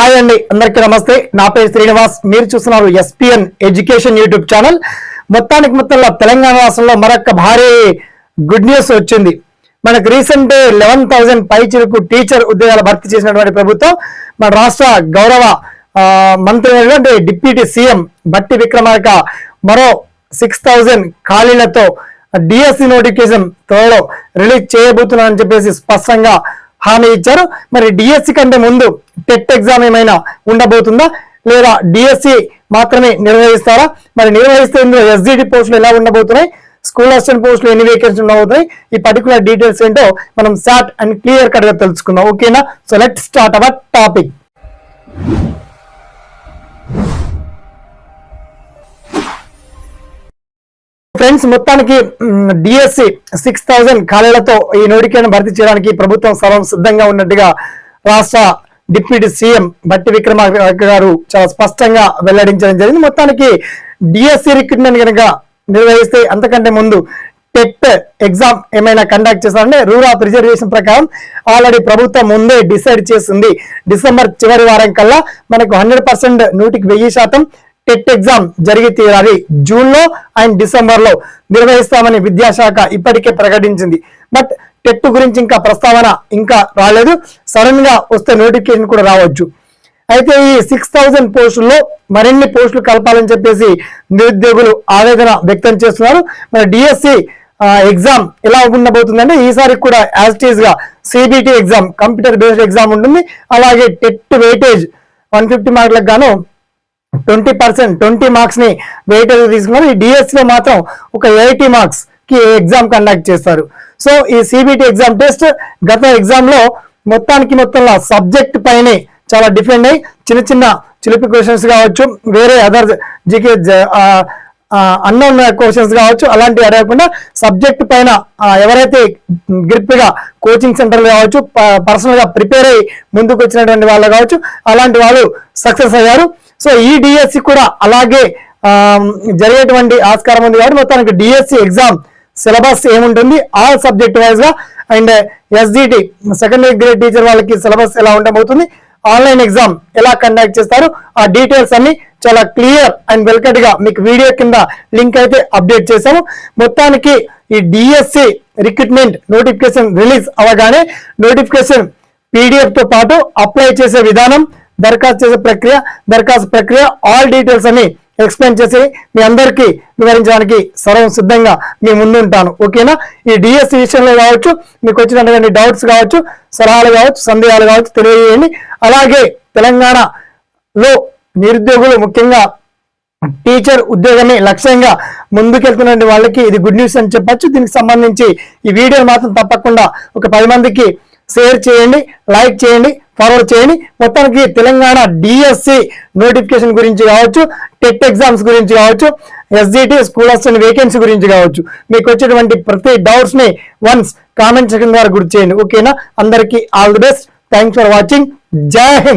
Hi అండి అందరికీ నమస్తే. నా పేరు శ్రీనివాస్. మీరు చూస్తున్నారు ఎస్పిఎన్ ఎడ్యుకేషన్ యూట్యూబ్ ఛానల్. మొత్తానికి మొత్తంలో తెలంగాణ రాష్ట్రంలో మరొక భారీ గుడ్ న్యూస్ వచ్చింది. మనకు రీసెంట్ లెవెన్ థౌసండ్ పై చిరుకు టీచర్ ఉద్యోగాలు భర్తీ చేసినటువంటి ప్రభుత్వం మన రాష్ట్ర గౌరవ మంత్రి అయినటువంటి డిప్యూటీ సీఎం బట్టి విక్రమార్క మరో సిక్స్ థౌజండ్ ఖాళీలతో డిఎస్సి నోటిఫికేషన్ త్వరలో రిలీజ్ చేయబోతున్నారని చెప్పేసి స్పష్టంగా హామీ ఇచ్చారు. మరి డిఎస్సి కంటే ముందు టెట్ ఎగ్జామ్ ఏమైనా ఉండబోతుందా? లేదా డిఎస్సి మాత్రమే నిర్వహిస్తారా? మరి నిర్వహిస్తే ఇందులో ఎస్జిటి పోస్టులు ఎలా ఉండబోతున్నాయి? స్కూల్ అసిస్టెంట్ పోస్టులు ఎన్ని వేకెన్సీ ఉండబోతున్నాయి? ఈ పర్టికులర్ డీటెయిల్స్ ఏంటో మనం షార్ట్ అండ్ క్లియర్ కట్గా తెలుసుకుందాం. ఓకేనా so let start our topic friends మొత్తానికి డిఎస్సి సిక్స్ థౌజండ్ ఖాళీలతో ఈ నోటిఫికేషన్ భర్తీ చేయడానికి ప్రభుత్వం సర్వం సిద్ధంగా ఉన్నట్టుగా రాష్ట్ర డిప్యూటీ సీఎం బట్టి విక్రమార్క గారు చాలా స్పష్టంగా వెల్లడించడం జరిగింది. మొత్తానికి డిఎస్సి రిక్రూట్మెంట్ కనుక నిర్వహిస్తే అంతకంటే ముందు టెట్ ఎగ్జామ్ ఏమైనా కండక్ట్ చేస్తారంటే రూల్ ఆఫ్ రిజర్వేషన్ ప్రకారం ఆల్రెడీ ప్రభుత్వం ముందే డిసైడ్ చేసింది. డిసెంబర్ చివరి వారం కల్లా మనకు హండ్రెడ్ పర్సెంట్ నూటికి వెయ్యి శాతం టెట్ ఎగ్జామ్ జరిగి తీరాలి. జూన్లో అండ్ డిసెంబర్లో నిర్వహిస్తామని విద్యాశాఖ ఇప్పటికే ప్రకటించింది. బట్ టెట్ గురించి ఇంకా ప్రస్తావన ఇంకా రాలేదు. సడన్గా వస్తే నోటిఫికేషన్ కూడా రావచ్చు. అయితే ఈ సిక్స్ థౌజండ్ పోస్టుల్లో మరిన్ని పోస్టులు కలపాలని చెప్పేసి నిరుద్యోగులు ఆవేదన వ్యక్తం చేస్తున్నారు. మరి డిఎస్సి ఎగ్జామ్ ఎలా ఉండబోతుందంటే ఈసారి కూడా as టీజ్గా CBT exam computer based exam ఉంటుంది. అలాగే టెట్ వెయిటేజ్ వన్ ఫిఫ్టీ మార్కులకు గాను ట్వంటీ పర్సెంట్ ట్వంటీ మార్క్స్ని వెయిటేజ్ తీసుకున్నారు. ఈ డిఎస్లో మాత్రం ఒక ఎయిటీ మార్క్స్కి ఎగ్జామ్ కండక్ట్ చేస్తారు. సో ఈ సిబిటి ఎగ్జామ్ టెస్ట్ గత ఎగ్జామ్లో మొత్తానికి మొత్తంలో సబ్జెక్ట్ పైనే చాలా డిఫెండ్ అయ్యి చిన్న చిన్న చిలిపి క్వశ్చన్స్ కావచ్చు వేరే అదర్ జీకే అన్నోన్ క్వశ్చన్స్ కావచ్చు అలాంటివి అడగకుండా సబ్జెక్ట్ పైన ఎవరైతే గ్రిప్గా కోచింగ్ సెంటర్లు కావచ్చు పర్సనల్గా ప్రిపేర్ అయ్యి ముందుకు వచ్చినటువంటి వాళ్ళు కావచ్చు అలాంటి వాళ్ళు సక్సెస్ అయ్యారు. సో ఈ డిఎస్సి కూడా అలాగే జరిగేటువంటి ఆస్కారం ఉంది కాబట్టి మొత్తానికి డిఎస్సి ఎగ్జామ్ సిలబస్ ఏముంటుంది? ఆల్ సబ్జెక్ట్ వైజ్గా and SGT secondary grade teacher వాళ్ళకి సిలబస్ ఎలా ఉండబోతుంది ఆన్లైన్ ఎగ్జామ్ ఎలా కండక్ట్ చేస్తారు? ఆ డీటెయిల్స్ అన్ని చాలా క్లియర్ అండ్ వెల్కట్గా మీకు వీడియో కింద లింక్ అయితే అప్డేట్ చేశాము. మొత్తానికి ఈ డిఎస్సి రిక్రూట్మెంట్ నోటిఫికేషన్ రిలీజ్ అవగానే నోటిఫికేషన్ పీడిఎఫ్తో పాటు అప్లై చేసే విధానం దరఖాస్తు చేసే ప్రక్రియ దరఖాస్తు ప్రక్రియ ఆల్ డీటెయిల్స్ అని ఎక్స్ప్లెయిన్ చేసి మీ అందరికీ వివరించడానికి సర్వం సిద్ధంగా మీ ముందు ఉంటాను. ఓకేనా? ఈ డిఎస్సి విషయంలో కావచ్చు మీకు వచ్చినటువంటి డౌట్స్ కావచ్చు సలహాలు కావచ్చు సందేహాలు కావచ్చు తెలియజేయండి. అలాగే తెలంగాణలో నిరుద్యోగులు ముఖ్యంగా టీచర్ ఉద్యోగాన్ని లక్ష్యంగా ముందుకెళ్తున్న వాళ్ళకి ఇది గుడ్ న్యూస్ అని చెప్పచ్చు. దీనికి సంబంధించి ఈ వీడియో మాత్రం తప్పకుండా ఒక పది మందికి షేర్ చేయండి లైక్ చేయండి ఫార్వర్డ్ చేయండి మొత్తానికి తెలంగాణ డిఎస్సి నోటిఫికేషన్ గురించి కావచ్చు టెట్ ఎగ్జామ్స్ గురించి కావచ్చు ఎస్జిటి స్కూల్ అసిస్టెంట్ వేకెన్సీ గురించి కావచ్చు. మీకు వచ్చేటువంటి ప్రతి డౌట్స్ని వన్స్ కామెంట్ సెక్షన్ ద్వారా గుర్తు చేయండి. ఓకేనా అందరికీ all the best thanks for watching Jai Hind